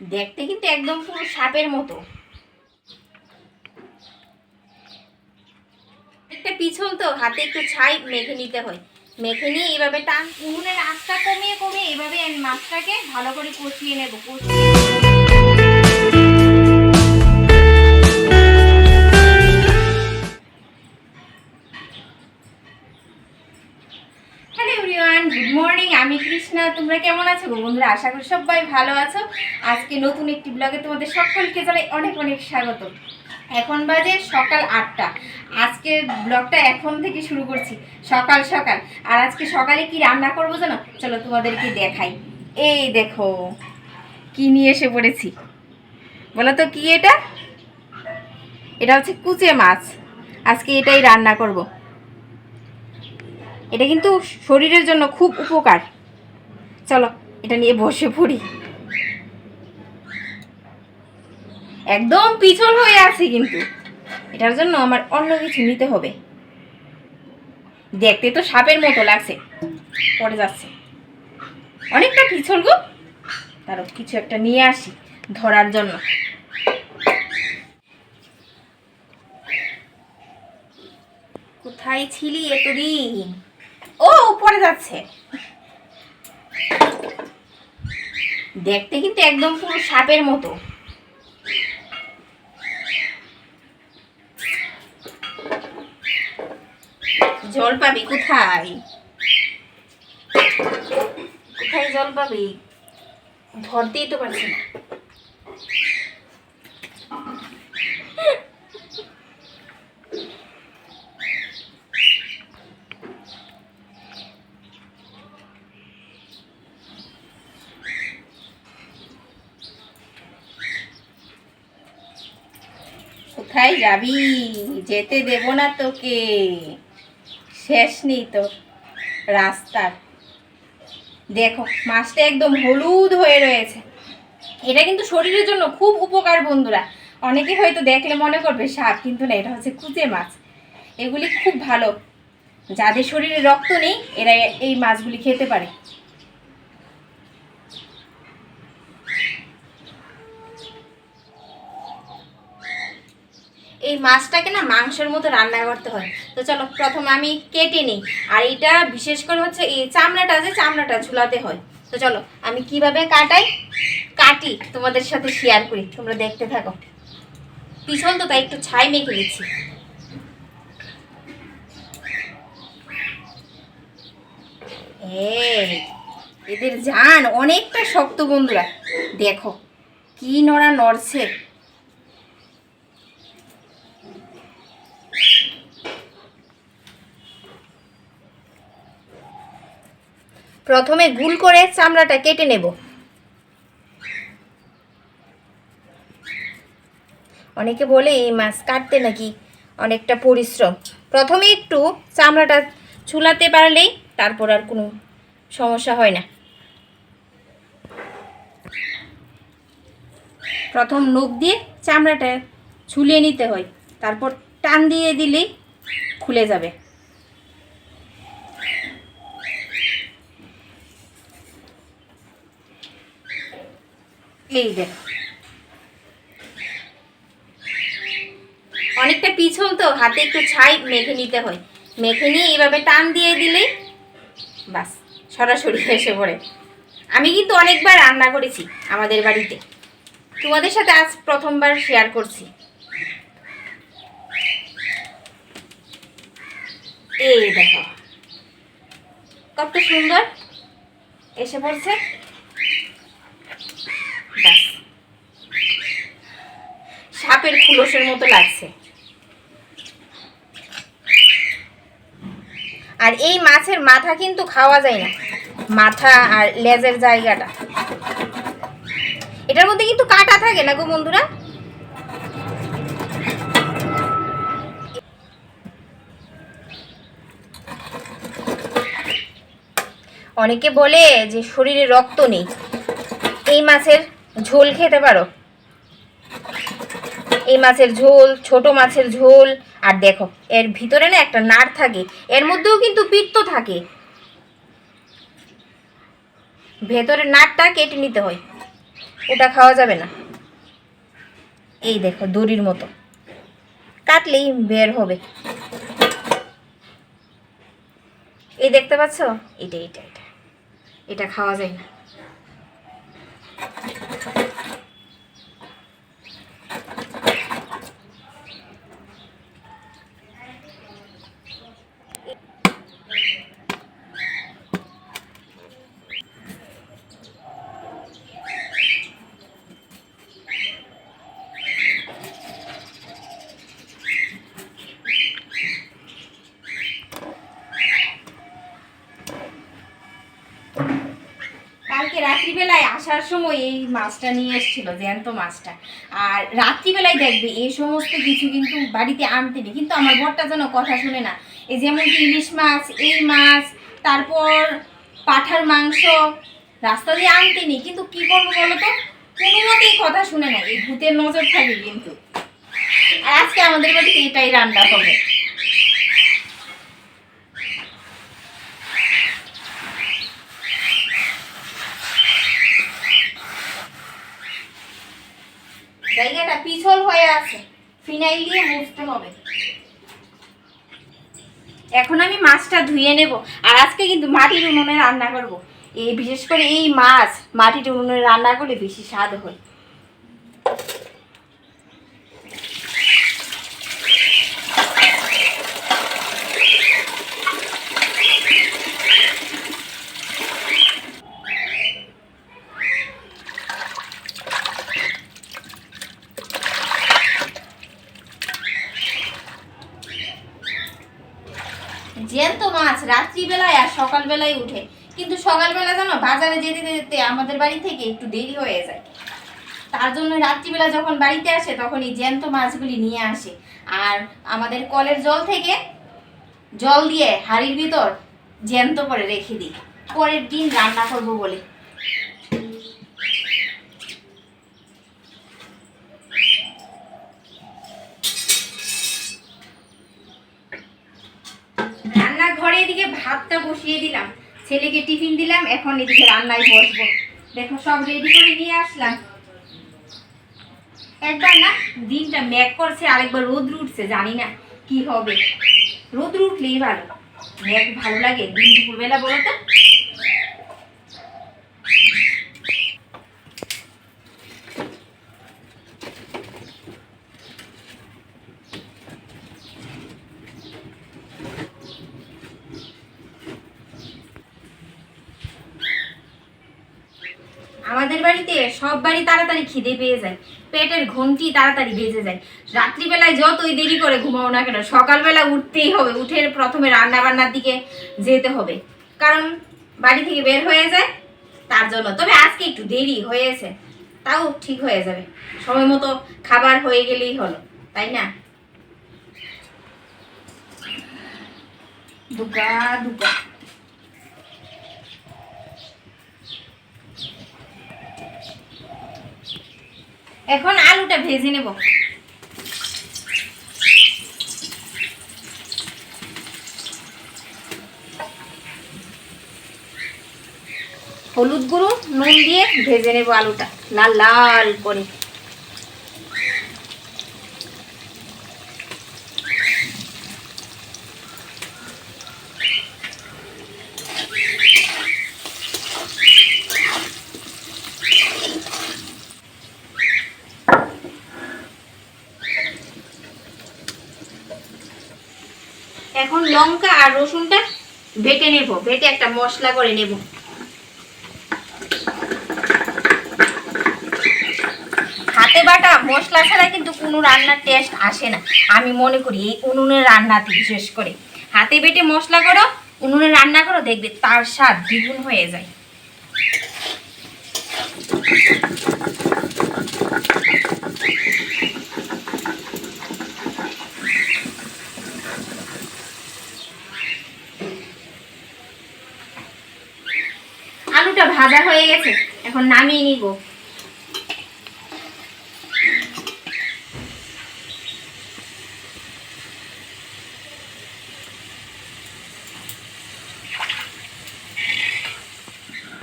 দেখতে কিন্তু একদম পুরো সাপের মতো। একটা পিছল তো, হাতে একটু ছাই মেখে নিতে হয়। মেখে নিয়ে এইভাবে টান উনুনের আঁচটা কমিয়ে কমিয়ে এইভাবে মাছটাকে ভালো করে কষিয়ে নেব, কষিয়ে এভরিওয়ান গুড মর্নিং আমি কৃষ্ণা। তোমরা কেমন আছো? গো বন্ধুরা, আশা করি সবাই ভালো আছো। আজকে নতুন একটি ব্লগে তোমাদের সকলকে জানাই অনেক অনেক স্বাগত। এখন বাজে সকাল আটটা। আজকের ব্লগটা এখন থেকে শুরু করছি। সকাল সকাল। আর আজকে সকালে কি রান্না করব জানো? চলো তোমাদেরকে দেখাই। এই দেখো, কি নিয়ে এসে পড়েছি। বলো তো কি এটা? এটা হচ্ছে কুচে মাছ। আজকে এটাই রান্না করব। এটা কিন্তু শরীরের জন্য খুব উপকার। চলো, এটা নিয়ে বসে পড়ি। একদম পিছল হয়ে আছে কিন্তু। এটার জন্য আমার অন্য কিছু নিতে হবে। দেখতে তো সাপের মতো লাগছে। পড়ে যাচ্ছে। অনেকটা পিছল গো। তারও কিছু একটা নিয়ে আসি ধরার জন্য। কোথায় ছিলি এতদিন? ও পড়ে যাচ্ছে। দেখতে কিন্তু একদম পুরো সাপের মতো। জল পাবি কোথায়? কোথায় জল পাবি? ধরতেই তো পারছি না কোথায় যাবি? যেতে দেব না তোকে। শেষ নেই তোর রাস্তার। দেখো, মাছটা একদম হলুদ হয়ে রয়েছে। এটা কিন্তু শরীরের জন্য খুব উপকার বন্ধুরা। অনেকে হয়তো দেখলে মনে করবে, সাপ, কিন্তু না, এটা হচ্ছে কুচে মাছ। এগুলি খুব ভালো। যাদের শরীরে রক্ত নেই, এরা এই মাছগুলি খেতে পারে। এই মাছটাকে না মাংসের মতো রান্না করতে হয়। তো চলো, প্রথমে আমি কেটে নিই। আর এটা বিশেষ করে হচ্ছে এই চামড়াটা যে চামড়াটা ঝুলাতে হয়। তো চলো, আমি কীভাবে কাটাই? কাটি, তোমাদের সাথে শেয়ার করি, তোমরা দেখতে থাকো। পিছন তো তাই একটু ছাই মেখে দিচ্ছি এদের জান অনেকটা শক্ত বন্ধুরা। দেখো, কি নড়া নড়ছে। প্রথমে গুল করে চামড়াটা কেটে নেব। অনেকে বলে এই মাছ কাটতে নাকি অনেকটা পরিশ্রম। প্রথমে একটু চামড়াটা ছুলাতে পারলেই তারপর আর কোনো সমস্যা হয় না। প্রথম নখ দিয়ে চামড়াটা ছুলিয়ে নিতে হয়, তারপর টান দিয়ে দিলেই খুলে যাবে। এই দেখ। অনেকটা পিছল তো, হাতে একটু ছাই মেখে নিতে হয়। মেখে নিয়ে এইভাবে টান দিয়ে দিলেই বাস, সরাসরি এসে পড়ে। আমি কিন্তু অনেকবার রান্না করেছি আমাদের বাড়িতে। তোমাদের সাথে আজ প্রথমবার শেয়ার করছি। এই দেখো। কত সুন্দর এসে পড়ছে। ব্যাস। সাপের খুলসের মতো লাগছে। আর এই মাছের মাথা কিন্তু খাওয়া যায় না। মাথা আর লেজের জায়গাটা। এটার মধ্যে কিন্তু কাটা থাকে না গো বন্ধুরা? অনেকে বলে যে শরীরে রক্ত নেই। এই মাছের ঝোল খেতে পারো? এই মাছের ঝোল, ছোট মাছের ঝোল। আর দেখো, এর ভিতরে না একটা নাড় থাকে, এর মধ্যেও কিন্তু পিত্ত থাকে। ভেতরের নাড়টা কেটে নিতে হয়। ওটা খাওয়া যাবে না। এই দেখো, দড়ির মতো। কাটলেই বের হবে। এই দেখতে পাচ্ছ? এটা এটা এটা। এটা খাওয়া যায় না কালকে রাত্রিবেলায় আসার সময় এই মাছটা নিয়ে এসেছিল, জ্যান্ত মাছটা। আর রাত্রিবেলায় দেখবে এই সমস্ত কিছু কিন্তু বাড়িতে আনতে নেই। কিন্তু আমার বরটা যেন কথা শুনে না। এই যেমন ইলিশ মাছ, এই মাছ, তারপর পাঠার মাংস, রাস্তা দিয়ে আনতে নেই। কিন্তু কি করব বলো তো? কোনো মতেই কথা শুনে না। এই ভূতের নজর থাকে কিন্তু। আর আজকে আমাদের বাড়িতে এটাই রান্না হবে। জায়গাটা পিছল হয়ে আছে। ফিনাইল দিয়ে মুছতে হবে। এখন আমি মাছটা ধুয়ে নেব। আর আজকে কিন্তু মাটির উনুনে রান্না করব। এই বিশেষ করে এই মাছ মাটির উনুনে রান্না করলে বেশি স্বাদ হয়। জ্যান্ত মাছ রাত্রিবেলায় আর সকালবেলায় উঠে। কিন্তু সকালবেলা জানো বাজারে যেতে যেতে আমাদের বাড়ি থেকে একটু দেরি হয়ে যায়। তার জন্য রাত্রিবেলা যখন বাড়িতে আসে তখন এই জ্যান্ত মাছগুলি নিয়ে আসে। আর আমাদের কলের জল থেকে জল দিয়ে হাড়ির ভিতর জ্যান্ত করে রেখে দিই। পরের দিন রান্না করব বলে রান্নাঘরে এদিকে ভাতটা বসিয়ে দিলাম। ছেলেকে টিফিন দিলাম, এখন এদিকে রান্নায় বসবো। দেখো, সব রেডি করে নিয়ে আসলাম। একবার না, দিনটা ম্যাক করছে, আরেকবার রোদ উঠছে, জানি না কি হবে। রোদ উঠলেই ভালো। ম্যাক ভালো লাগে দিন দুপুরবেলা বলো তো। সব বাড়ি তাড়াতাড়ি খিদে পেয়ে যায়। পেটের ঘন্টি তাড়াতাড়ি বেজে যায়। রাত্রিবেলায় যতই দেরি করে ঘুমাও না কেন, সকালবেলা উঠতেই হবে। উঠে প্রথমে রান্না বান্নার দিকে যেতে হবে। কারণ বাড়ি থেকে বের হয়ে যায়, তার জন্য। তবে আজকে একটু দেরি হয়েছে। তাও ঠিক হয়ে যাবে। সময় মতো খাবার হয়ে গেলেই হলো, তাই না? দুকা দুকা এখন আলুটা ভেজে নেব। হলুদ গুঁড়ো নুন দিয়ে ভেজে নেব আলুটা লাল লাল করে। এখন লঙ্কা আর রসুনটা বেটে নেব বেটে একটা মশলা করে নেব। হাতে বাটা মশলা ছাড়া কিন্তু কোনো রান্নার টেস্ট আসে না। আমি মনে করি এই উনুনের রান্নাতে বিশেষ করে। হাতে বেটে মশলা করো, উনুনে রান্না করো, দেখবে তার স্বাদ দ্বিগুণ হয়ে যায় আলুটা ভাজা হয়ে গেছে এখন নামিয়ে নিব।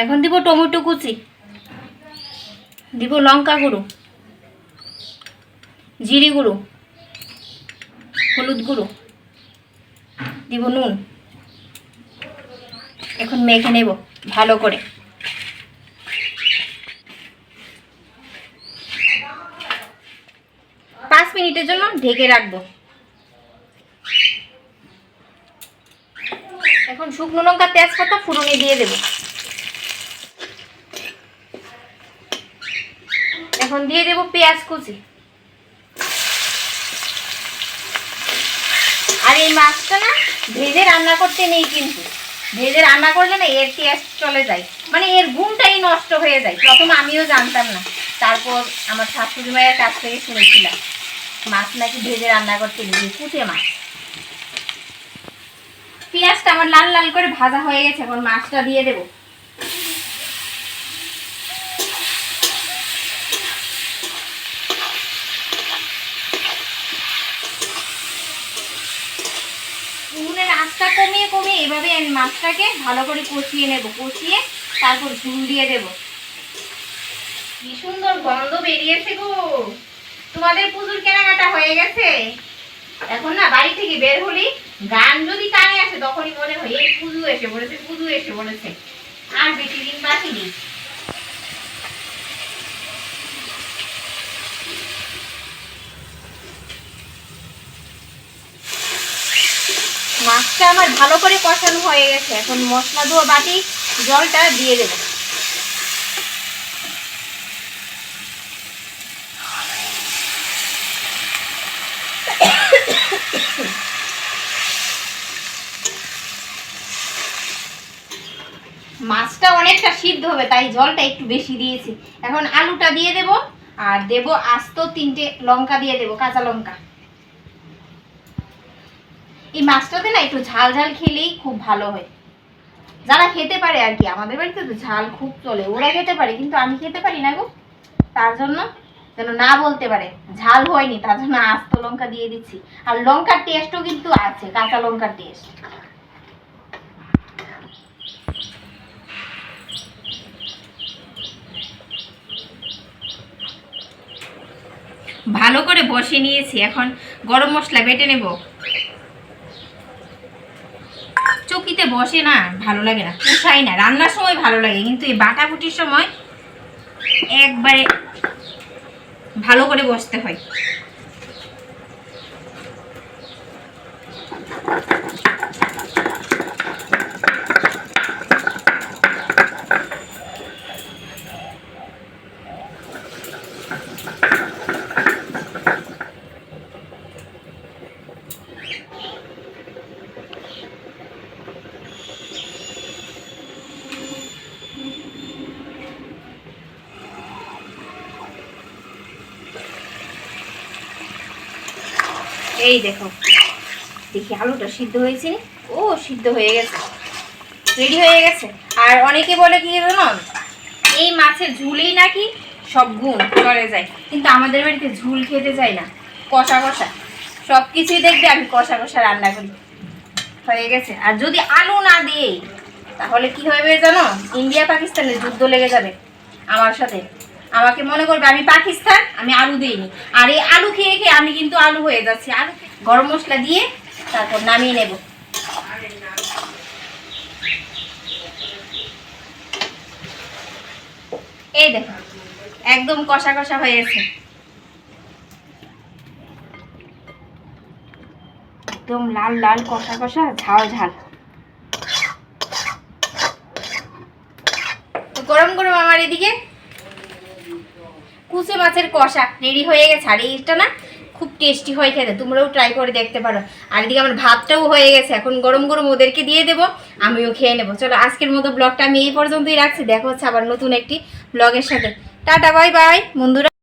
এখন দিব টমেটো কুচি, দিব লঙ্কা গুঁড়ো, জিরি গুঁড়ো, হলুদ গুঁড়ো, দিব নুন। এখন মেখে নেব ভালো করে। মিনিটের জন্য ঢেকে রাখব। এখন শুকনো লঙ্কা, তেজপাতা, ফুরনে দিয়ে দেব। এখন দিয়ে দেব পেঁয়াজ কুচি। আর এই মাছটা না ভেজে রান্না করতে নেই কিন্তু। ভেজে রান্না করলে না এর টেস্ট চলে যায়। মানে এর গুণটাই নষ্ট হয়ে যায়। প্রথম আমিও জানতাম না। তারপর আমার শাশুড়ি মায়ের কাছ থেকে শুনেছিলাম। মাছ নাকি ভেজে রান্না করতে নেই কুটে মাছ। পেঁয়াজটা আমার লাল লাল করে ভাজা হয়ে গেছে, এখন মাছটা দিয়ে দেব। উনুনের কমিয়ে কমিয়ে এভাবে আমি মাছটাকে ভালো করে কষিয়ে নেব, কষিয়ে তারপর ঝুল দিয়ে দেব। কি সুন্দর গন্ধ বেরিয়েছে গো। তোমাদের পুজোর কেনাকাটা হয়ে গেছে? এখন না, বাড়ি থেকে বের হলি, গান যদি কানে আসে, তখনই মনে হয়, এই পুজো এসে পড়েছে, পুজো এসে পড়েছে। আর বেশি দিন বাকি নেই। মাছটা আমার ভালো করে কষানো হয়ে গেছে। এখন মশলা ধোয়া বাটি, জলটা দিয়ে দেবো মাছটা অনেকটা সিদ্ধ হবে, তাই জলটা একটু বেশি দিয়েছি। এখন আলুটা দিয়ে দেব, আর দেব আস্ত তিনটে লঙ্কা দিয়ে দেব, কাঁচা লঙ্কা। এই মাছটাতে না একটু ঝাল ঝাল খেলেই খুব ভালো হয়। যারা খেতে পারে আর কি, আমাদের বাড়িতে তো ঝাল খুব চলে, ওরা খেতে পারে, কিন্তু আমি খেতে পারি না গো। তার জন্য যেন না বলতে পারে, ঝাল হয়নি, তার জন্য আস্ত লঙ্কা দিয়ে দিচ্ছি। আর লঙ্কার টেস্টও কিন্তু আছে, কাঁচা লঙ্কার টেস্ট ভালো করে বসে নিয়েছি। এখন গরম মশলা বেটে নেব। চকিতে বসে না ভালো লাগে না পোষাই না। রান্নার সময় ভালো লাগে, কিন্তু এই বাটাবুটির সময় একবারে ভালো করে বসতে হয়। এই দেখো। দেখি আলুটা সিদ্ধ হয়েছে। ও, সিদ্ধ হয়ে গেছে। রেডি হয়ে গেছে? আর অনেকে বলে কি জানো? এই মাছের ঝুলেই নাকি সব গুণ চলে যায়। কিন্তু আমাদের বাড়িতে ঝুল খেতে যায় না। কষা কষা। সব কিছুই দেখবে আমি কষা কষা রান্না করি। হয়ে গেছে। আর যদি আলু না দিই তাহলে কি হবে জানো? ইন্ডিয়া পাকিস্তানের যুদ্ধ লেগে যাবে আমার সাথে। আমাকে মনে করবে আমি পাকিস্তান, আমি আলু দিইনি। আর এই আলু খেয়ে খেয়ে আমি কিন্তু আলু হয়ে যাচ্ছি। আলু গরম মশলা দিয়ে তারপর নামিয়ে নেব। এই দেখো, একদম কষা কষা হয়েছে একদম লাল লাল কষা কষা, ঝাল ঝাল। গরম গরম আমার এদিকে কুচে মাছের কষা। রেডি হয়ে গেছে। আর এইটা না খুব টেস্টি হয় খেতে। তোমরাও ট্রাই করে দেখতে পারো। আর এদিকে আমার ভাতটাও হয়ে গেছে। এখন গরম গরম ওদেরকে দিয়ে দেবো। আমিও খেয়ে নেব। চলো, আজকের মতো ব্লগটা আমি এই পর্যন্তই রাখছি। দেখো হচ্ছে আবার নতুন একটি ব্লগের সাথে। টাটা বাই বাই বন্ধুরা